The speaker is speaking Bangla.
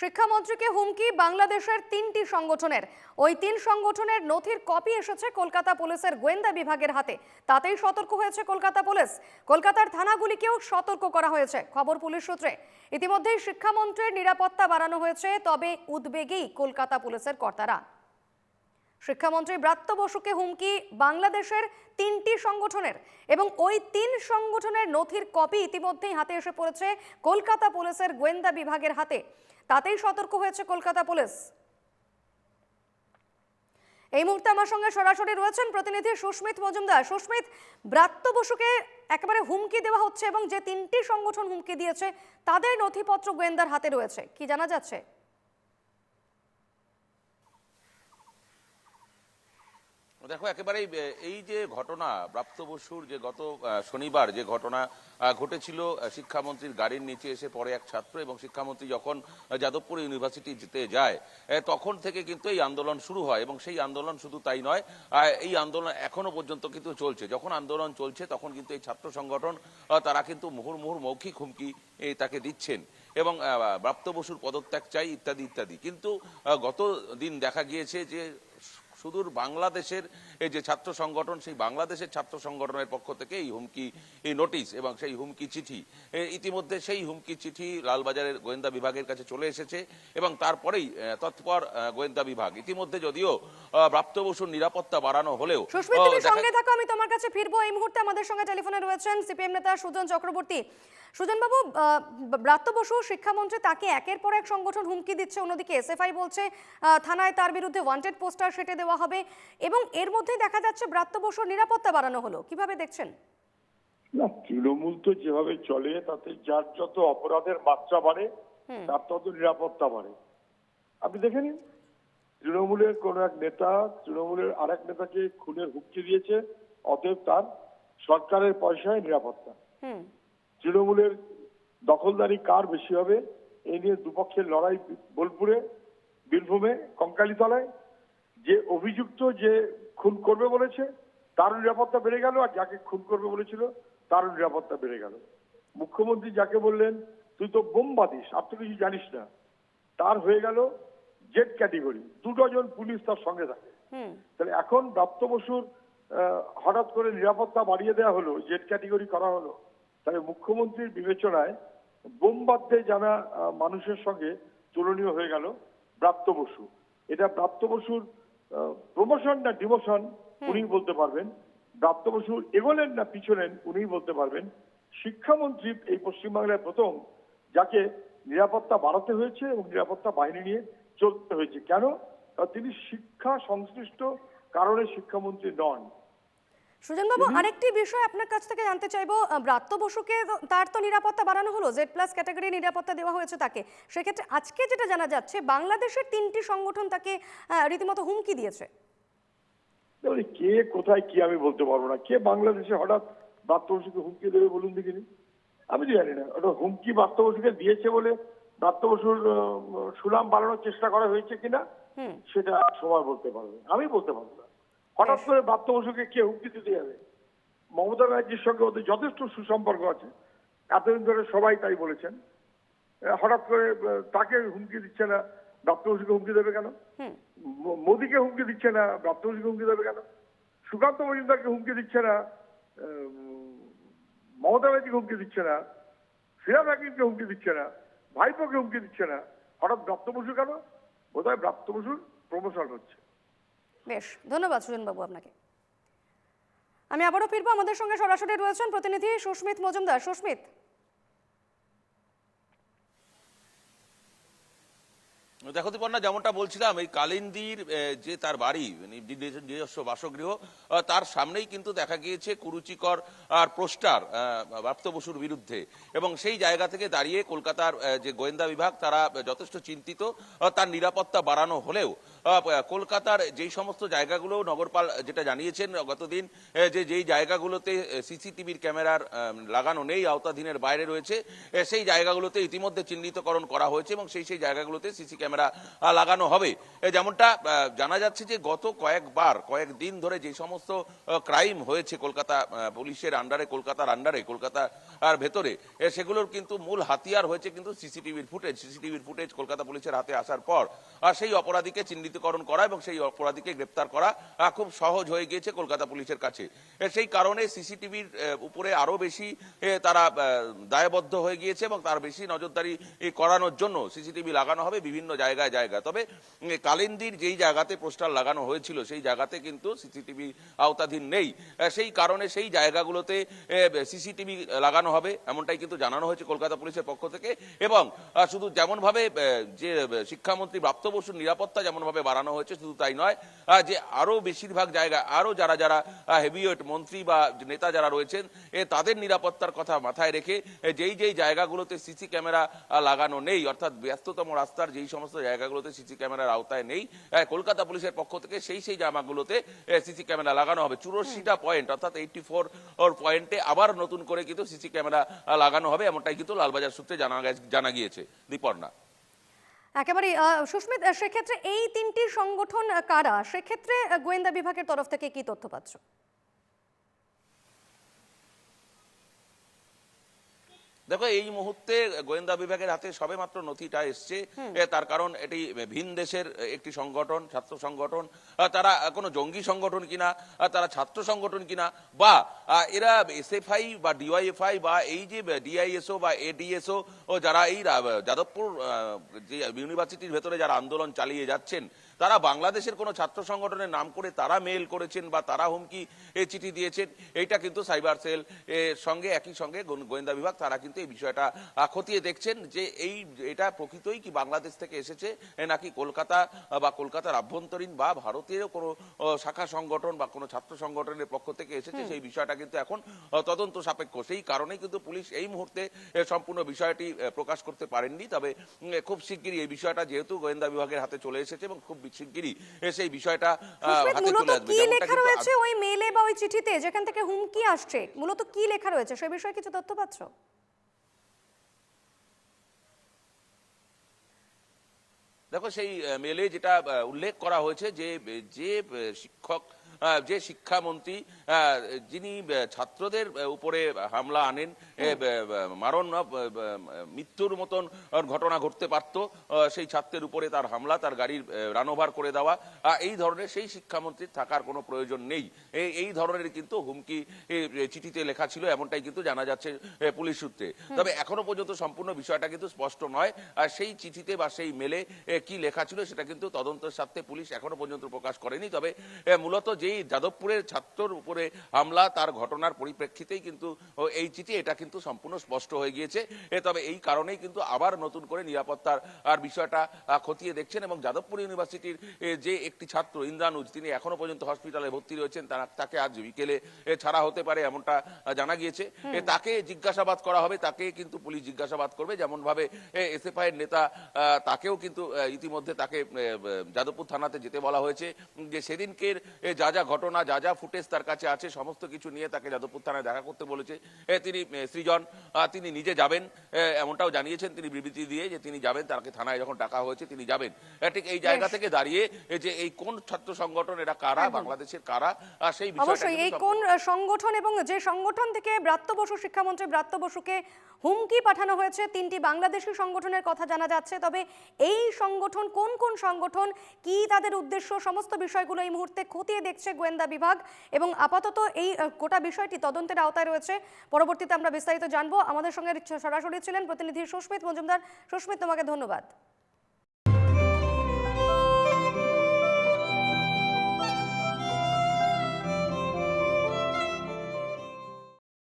শিক্ষামন্ত্রীকে হুমকি বাংলাদেশের তিনটি সংগঠনের। ওই তিন সংগঠনের নথির কপি এসেছে কলকাতা পুলিশের গোয়েন্দা বিভাগের হাতে। তাতেই সতর্ক হয়েছে কলকাতা পুলিশ। কলকাতার থানাগুলিকেও সতর্ক করা হয়েছে, খবর পুলিশ সূত্রে। ইতিমধ্যেই শিক্ষামন্ত্রীর নিরাপত্তা বাড়ানো হয়েছে, তবে উদ্বেগেই কলকাতা পুলিশের কর্তারা। শিক্ষামন্ত্রী ব্রাত্য বসুকে হুমকি বাংলাদেশের তিনটি সংগঠনের এবং ওই তিন সংগঠনের নথির কপি ইতিমধ্যেই হাতে এসে পড়েছে কলকাতা পুলিশের গোয়েন্দা বিভাগের হাতে। তাতেই সতর্ক হয়েছে কলকাতা পুলিশ। এই মুহূর্তে আমার সঙ্গে সরাসরি রয়েছেন প্রতিনিধি সুস্মিত মজুমদার। সুস্মিত, ব্রাত্য বসুকে একেবারে হুমকি দেওয়া হচ্ছে এবং যে তিনটি সংগঠন হুমকি দিয়েছে, তাদের নথিপত্র গোয়েন্দার হাতে রয়েছে। কি জানা যাচ্ছে? দেখো, একেবারেই এই যে ঘটনা প্রাপ্ত বসুর যে গত শনিবার যে ঘটনা ঘটেছিল শিক্ষামন্ত্রীর গাড়ির নিচে এসে পরে এক ছাত্র এবং শিক্ষামন্ত্রী যখন যাদবপুর ইউনিভার্সিটি যেতে যায় তখন থেকে কিন্তু এই আন্দোলন শুরু হয় এবং সেই আন্দোলন শুধু তাই নয় এই আন্দোলন এখনও পর্যন্ত কিন্তু চলছে। যখন আন্দোলন চলছে, তখন কিন্তু এই ছাত্র সংগঠন তারা কিন্তু মুহুর্মুহুর মৌখিক হুমকি তাকে দিচ্ছেন এবং প্রাপ্ত বসুর পদত্যাগ চাই, ইত্যাদি ইত্যাদি। কিন্তু গত দিন দেখা গিয়েছে যে সুদূর বাংলাদেশের এই যে ছাত্র সংগঠন সেই বাংলাদেশের ছাত্র সংগঠনের পক্ষ থেকে এই হুমকি এই নোটিশ এবং সেই হুমকি চিঠি ইতিমধ্যে সেই হুমকি চিঠি লালবাজারের গোয়েন্দা বিভাগের কাছে চলে এসেছে এবং তারপরেই তৎপর গোয়েন্দা বিভাগ। ইতিমধ্যে যদিও প্রাপ্ত বসুর নিরাপত্তা বাড়ানো হলেও সঙ্গে থাকো আমি তোমার কাছে ফিরবো। এই মুহূর্তে আমাদের সঙ্গে টেলিফোনে রয়েছেন সিপিএম নেতা সুজন চক্রবর্তী। সুজন বাবু আহ, ব্রাত্য বসু শিক্ষামন্ত্রী তাকে একের পর এক সংগঠন হুমকি দিচ্ছে। অন্যদিকে এসএফআই বলছে থানায় তার বিরুদ্ধে ওয়ান্টেড পোস্টার সেটে দেওয়া হবে এবং এর মধ্যেই দেখা যাচ্ছে ব্রাত্য বসুর নিরাপত্তা বাড়ানো হলো। কীভাবে দেখছেন? না তৃণমূল তো যেভাবে চলে তাতে যার যত অপরাধের মাত্রা বাড়ে তার তত নিরাপত্তা বাড়ে। আপনি দেখে নিন তৃণমূলের কোন এক নেতা তৃণমূলের আরেক নেতাকে খুনের হুমকি দিয়েছে অতএব তার সরকারের পয়সায় নিরাপত্তা। হুম। তৃণমূলের দখলদারি কার বেশি হবে? এই নিয়ে দুপক্ষের লড়াই বোলপুরে বীরভূমে কঙ্কালীতলায়। যে অভিযুক্ত যে খুন করবে বলেছে তার নিরাপত্তা বেড়ে গেল আর যাকে খুন করবে বলেছিল তার নিরাপত্তা বেড়ে গেল। মুখ্যমন্ত্রী যাকে বললেন তুই তো বোম বাঁধিস আর তো কিছু জানিস না। তার হয়ে গেল জেড ক্যাটেগরি দু ডজন পুলিশ তার সঙ্গে থাকে। তাহলে এখন প্রাপ্ত বসুর আহ, হঠাৎ করে নিরাপত্তা বাড়িয়ে দেওয়া হলো জেড ক্যাটেগরি করা হলো তাহলে মুখ্যমন্ত্রীর বিবেচনায় বোমবাদ্যে জানা মানুষের সঙ্গে তুলনীয় হয়ে গেল প্রাপ্ত বসু। এটা প্রাপ্ত বসুর প্রমোশন না ডিমোশন উনি বলতে পারবেন। প্রাপ্ত বসু এগোলেন না পিছলেন উনি বলতে পারবেন। শিক্ষামন্ত্রী এই পশ্চিমবাংলায় প্রথম যাকে নিরাপত্তা বাড়াতে হয়েছে এবং নিরাপত্তা বাহিনী নিয়ে চলতে হয়েছে। কেন? তিনি শিক্ষা সংশ্লিষ্ট কারণে শিক্ষামন্ত্রী নন। সুজন বাবু আরেকটি বিষয় আপনার কাছ থেকে জানতে চাইব। ব্রাত্য বসুকে তার তো নিরাপত্তা বাড়ানো হলো জেড প্লাস ক্যাটাগরি নিরাপত্তা দেওয়া হয়েছে তাকে। সেক্ষেত্রে আজকে যেটা জানা যাচ্ছে বাংলাদেশের তিনটি সংগঠন তাকে রীতিমতো হুমকি দিয়েছে। কে কোথায় কি আমি বলতে পারব না। কে বাংলাদেশে হঠাৎ বাত্যবসুকে হুমকি দেবে বলুন দেখিনি আমি তো জানি না। ওটা হুমকি বাত্যবসুকে দিয়েছে বলে বাত্যবসুর সুনাম বাড়ানোর চেষ্টা করা হয়েছে কিনা সেটা সময় বলতে পারবে আমি বলতে পারব না। হঠাৎ করে বাপ্ত বসুকে কে হুমকি দিতে যাবে। মমতা ব্যানার্জির সঙ্গে ওদের যথেষ্ট সুসম্পর্ক আছে। এতদিন ধরে সবাই তাই বলেছেন। হঠাৎ করে তাকে হুমকি দিচ্ছে না বাপ্ত হুমকি দেবে কেন? মোদীকে হুমকি দিচ্ছে না প্রাপ্তবসীকে হুমকি দেবে কেন? সুকান্ত মজুমদারকে হুমকি দিচ্ছে না মমতা ব্যানার্জিকে হুমকি দিচ্ছে না ফিরাজ হাকিমকে হুমকি দিচ্ছে না ভাইপোকে হুমকি দিচ্ছে না। হঠাৎ প্রাপ্ত বসু কেন? বোধহয় প্রাপ্ত বসুর প্রমোশন হচ্ছে। বেশ, ধন্যবাদ সুজন বাবু আপনাকে। আমি আবারও ফিরবো, আমাদের সঙ্গে সরাসরি রয়েছেন প্রতিনিধি সুস্মিত মজুমদার। সুস্মিত। দেখো দীপন্না, যেমনটা বলছিলাম, এই কালিন্দির যে তার বাড়ি মানে নিজ- নিজস্ব বাসগৃহ তার সামনেই কিন্তু দেখা গিয়েছে কুরুচিকর আর পোস্টার প্রাপ্ত বসুর বিরুদ্ধে। এবং সেই জায়গা থেকে দাঁড়িয়ে কলকাতার যে গোয়েন্দা বিভাগ, তারা যথেষ্ট চিন্তিত তার নিরাপত্তা বাড়ানো হলেও কলকাতার যেই সমস্ত জায়গাগুলো নগরপাল যেটা জানিয়েছেন গতদিন যে যেই জায়গাগুলোতে সিসিটিভির ক্যামেরার লাগানো নেই, আওতাধীনের বাইরে রয়েছে সেই জায়গাগুলোতে ইতিমধ্যে চিহ্নিতকরণ করা হয়েছে এবং সেই সেই জায়গাগুলোতে সিসি ক্যামেরা লাগানো হবে। যেমনটা জানা যাচ্ছে যে গত কয়েকবার, কয়েকদিন ধরে যে সমস্ত ক্রাইম হয়েছে কলকাতা পুলিশের আন্ডারে, কলকাতার আন্ডারে, কলকাতার ভেতরে সেগুলোর কিন্তু মূল হাতিয়ার হয়েছে কিন্তু সিসিটিভির ফুটেজ সিসিটিভির ফুটেজ কলকাতা পুলিশের হাতে আসার পর, আর সেই অপরাধীকে চিহ্নিতকরণ করা এবং সেই অপরাধীকে গ্রেপ্তার করা খুব সহজ হয়ে গিয়েছে কলকাতা পুলিশের কাছে। সেই কারণে সিসিটিভির উপরে আরও বেশি তারা দায়বদ্ধ হয়ে গিয়েছে এবং তার বেশি নজরদারি করানোর জন্য সিসিটিভি লাগানো হবে বিভিন্ন জায়গায় জায়গায়। তবে কালিন্দির যেই জায়গাতে পোস্টার লাগানো হয়েছিল, সেই জায়গাতে কিন্তু সিসিটিভি আওতাধীন নেই। সেই কারণে সেই জায়গাগুলোতে সিসিটিভি লাগানো হবে, এমনটাই কিন্তু জানানো হয়েছে কলকাতা পুলিশের পক্ষ থেকে। এবং শুধু যেমনভাবে যে শিক্ষামন্ত্রী প্রাপ্ত বসুর নিরাপত্তা যেমন ভাবে বাড়ানো হয়েছে, শুধু তাই নয় যে আরও বেশিরভাগ জায়গা, আরও যারা যারা হেভিওয়েট মন্ত্রী বা নেতা যারা রয়েছেন তাদের নিরাপত্তার কথা মাথায় রেখে যেই যেই জায়গাগুলোতে সিসি ক্যামেরা লাগানো নেই, অর্থাৎ ব্যস্ততম রাস্তার যেই সমস্ত জায়গাগুলোতে সিসি ক্যামেরার আওতায় নেই কলকাতা পুলিশের পক্ষ থেকে সেই সেই জায়গাগুলোতে সিসি ক্যামেরা লাগানো হবে। চুরাশিটা পয়েন্ট অর্থাৎ এইটি ফোর পয়েন্টে আবার নতুন করে কিন্তু সিসি ক্যামেরা লাগানো হবে, এমনটাই কিন্তু লালবাজার সূত্রে জানা গেছে- জানা গিয়েছে, দীপর্ণা। একেবারে সুস্মিত সেক্ষেত্রে এই তিনটি সংগঠন কারা? সেক্ষেত্রে গোয়েন্দা বিভাগের তরফ থেকে কি তথ্য পাচ্ছ? দেখো এই মুহূর্তে গোয়েন্দা বিভাগের হাতে সবেমাত্র নথিটা এসছে। তার কারণ এটি ভিন দেশের একটি সংগঠন ছাত্র সংগঠন। তারা কোনো জঙ্গি সংগঠন কিনা তারা ছাত্র সংগঠন কিনা বা এরা এসএফআই বা ডিওয়াইএফআই বা এই যে ডিআইএসও বা এডিএসও ও যারা এই যাদবপুর যে ইউনিভার্সিটির ভেতরে যারা আন্দোলন চালিয়ে যাচ্ছেন তারা বাংলাদেশের কোনো ছাত্র সংগঠনের নাম করে তারা মেল করেছেন বা তারা হুমকি চিঠি দিয়েছেন এইটা কিন্তু সাইবার সেল এর সঙ্গে একই সঙ্গে গোয়েন্দা বিভাগ তারা কিন্তু এই বিষয়টা খতিয়ে দেখছেন যে এই এটা প্রকৃতই কি বাংলাদেশ থেকে এসেছে নাকি কলকাতা বা কলকাতার আভ্যন্তরীণ বা ভারতেরও কোনো শাখা সংগঠন বা কোনো ছাত্র সংগঠনের পক্ষ থেকে এসেছে সেই বিষয়টা কিন্তু এখন তদন্ত সাপেক্ষ। সেই কারণেই কিন্তু পুলিশ এই মুহূর্তে সম্পূর্ণ বিষয়টি প্রকাশ করতে পারেননি। তবে খুব শিগগিরই এই বিষয়টা যেহেতু গোয়েন্দা বিভাগের হাতে চলে এসেছে এবং খুব শিগগিরই সেই বিষয়টা মূলত কি লেখা রয়েছে ওই মেলে বা ওই চিঠিতে? যেখান থেকে হুমকি আসছে। মূলত কি লেখা রয়েছে? সে বিষয়ে কিছু তথ্য পাচ্ছ দেখো সেই মেলে যেটা উল্লেখ করা হয়েছে যে যে শিক্ষক যে শিক্ষামন্ত্রী যিনি ছাত্রদের উপরে হামলা আনেন মারণ মৃত্যুর মতন ঘটনা ঘটতে পারত সেই ছাত্রের উপরে তার হামলা তার গাড়ির রানোভার করে দেওয়া এই ধরনের সেই শিক্ষামন্ত্রীর থাকার কোনো প্রয়োজন নেই। এই ধরনের কিন্তু হুমকি চিঠিতে লেখা ছিল এমনটাই কিন্তু জানা যাচ্ছে পুলিশ সূত্রে। তবে এখনও পর্যন্ত সম্পূর্ণ বিষয়টা কিন্তু স্পষ্ট নয় আর সেই চিঠিতে বা সেই মেলে কি লেখা ছিল সেটা কিন্তু তদন্তের স্বার্থে পুলিশ এখনও পর্যন্ত প্রকাশ করেনি। তবে মূলত মূলত যেই যাদবপুরের ছাত্রর উপরে হামলা তার ঘটনার পরিপ্রেক্ষিতেই কিন্তু এই চিঠি এটা কিন্তু সম্পূর্ণ স্পষ্ট হয়ে গিয়েছে। এ, তবে এই কারণেই কিন্তু আবার নতুন করে নিরাপত্তার আর বিষয়টা খতিয়ে দেখছেন এবং যাদবপুর ইউনিভার্সিটির যে একটি ছাত্র ইন্দ্রানুজ তিনি এখনও পর্যন্ত হসপিটালে ভর্তি রয়েছেন তারা- তাকে আজ বিকেলে ছাড়া হতে পারে এমনটা জানা গিয়েছে। তাকে জিজ্ঞাসাবাদ করা হবে তাকে কিন্তু পুলিশ জিজ্ঞাসাবাদ করবে। যেমন ভাবে এসএফআই এর নেতা তাকেও কিন্তু ইতিমধ্যে তাকে যাদবপুর থানাতে যেতে বলা হয়েছে। যে সেদিনকের যা যা ঘটনা যা যা ফুটেজ তার কাছে আছে সমস্ত কিছু নিয়ে তাকে যাদবপুর থানায় দেখা করতে বলেছে। তিনি সৃজন তিনি নিজে যাবেন এমনটাও জানিয়েছেন তিনি বিবৃতি দিয়ে যে তিনি যাবেন তাকে থানায় যখন ডাকা হয়েছে তিনি যাবেন। ঠিক এই জায়গা থেকে দাঁড়িয়ে যে এই কোন ছাত্র সংগঠন এরা কারা বাংলাদেশের কারা সেই বিষয়টা অবশ্যই এই কোন সংগঠন এবং যে সংগঠন থেকে ব্রাত্য বসু শিক্ষামন্ত্রী ব্রাত্য বসুকে হুমকি পাঠানো হয়েছে তিনটি বাংলাদেশি সংগঠনের কথা জানা যাচ্ছে। তবে এই সংগঠন কোন কোন সংগঠন কি তাদের উদ্দেশ্য সমস্ত বিষয়গুলো এই মুহূর্তে খতিয়ে দেখছে গোয়েন্দা বিভাগ এবং আপাতত এই গোটা বিষয়টি তদন্তের আওতায় রয়েছে। পরবর্তীতে আমরা বিস্তারিত জানব। আমাদের সঙ্গে সরাসরি ছিলেন প্রতিনিধি সুস্মিত মজুমদার। সুস্মিত, তোমাকে ধন্যবাদ।